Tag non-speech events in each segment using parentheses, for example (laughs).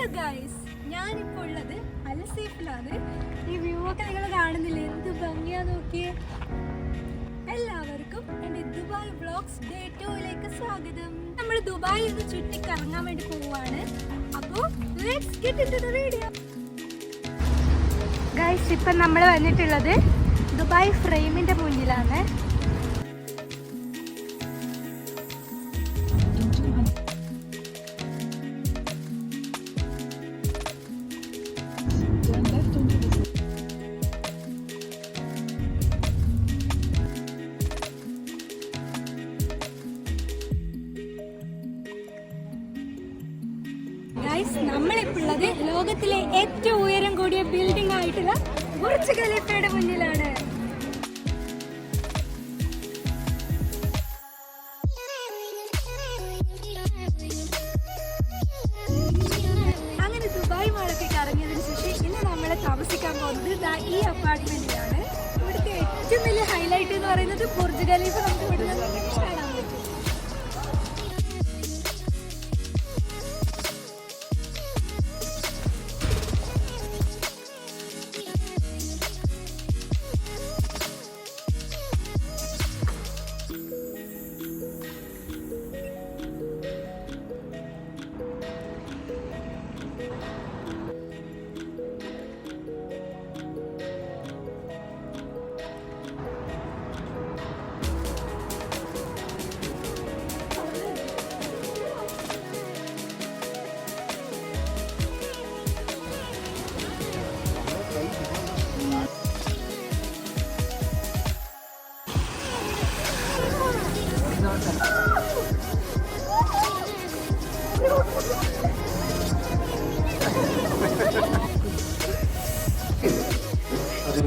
Hello guys ഞാനിപ്പോൾ ഉള്ളത് അൽസേഫിലാണ്. ഈ വ്യൂ ഒക്കെ നിങ്ങൾ കാണുന്നില്ലേ? എന്ത് ഭംഗിയാ നോക്കിയേ. എല്ലാവർക്കും എന്റെ ദുബായ് ബ്ലോഗ്സ് ഡേ ടൂയിലേക്ക് സ്വാഗതം. നമ്മൾ ദുബായിൽ നിന്ന് ചുറ്റി കറങ്ങാൻ വേണ്ടി പോവുകയാണ് അപ്പോൾ let's get in the video guys ഇപ്പം നമ്മൾ വന്നിട്ടുള്ളത് ദുബായ് ഫ്രെയിമിന്റെ മുന്നിലാണ്. ഗൈസ് നമ്മളിപ്പോൾ ഉള്ളത് ലോകത്തിലെ ഏറ്റവും ഉയരം കൂടിയ ബിൽഡിംഗ് ആയിട്ടുള്ള ബുർജ് ഖലീഫയുടെ മുന്നിലാണ്. അങ്ങനെ ദുബായ് മാളൊക്കെ കറങ്ങിയതിന് ശേഷം ഇന്ന് നമ്മൾ താമസിക്കാൻ പോകുന്നത് ഈ അപ്പാർട്ട്മെന്റിലാണ് ഇവിടുത്തെ ഏറ്റവും വലിയ ഹൈലൈറ്റ് എന്ന് പറയുന്നത് ബുർജ് ഖലീഫ നമുക്ക്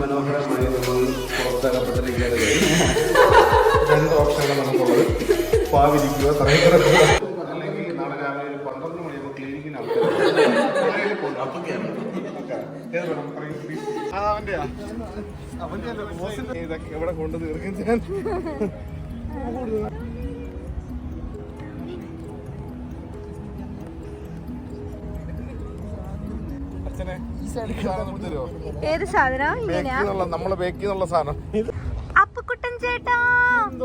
അതിമനോഹരമായി നമ്മൾ പുറത്തകപ്പെട്ടിരിക്കുകയാണ് രണ്ട് ഓപ്ഷനാണ് നമുക്കുള്ളത് പാവിരിക്കുക തറയിറക്കുക അല്ലെങ്കിൽ നാളെ രാവിലെ ഒരു പന്ത്രണ്ട് മണിയാകുമ്പോൾ ക്ലിനിക്കിന് ഇതൊക്കെ എവിടെ കൊണ്ട് തീർക്കും ഏത് സാധനം? ഇങ്ങനെയാ? ബേക്ക് എന്നുള്ള സാധനം. അപ്പുക്കുട്ടൻ ചേട്ടാ. (laughs)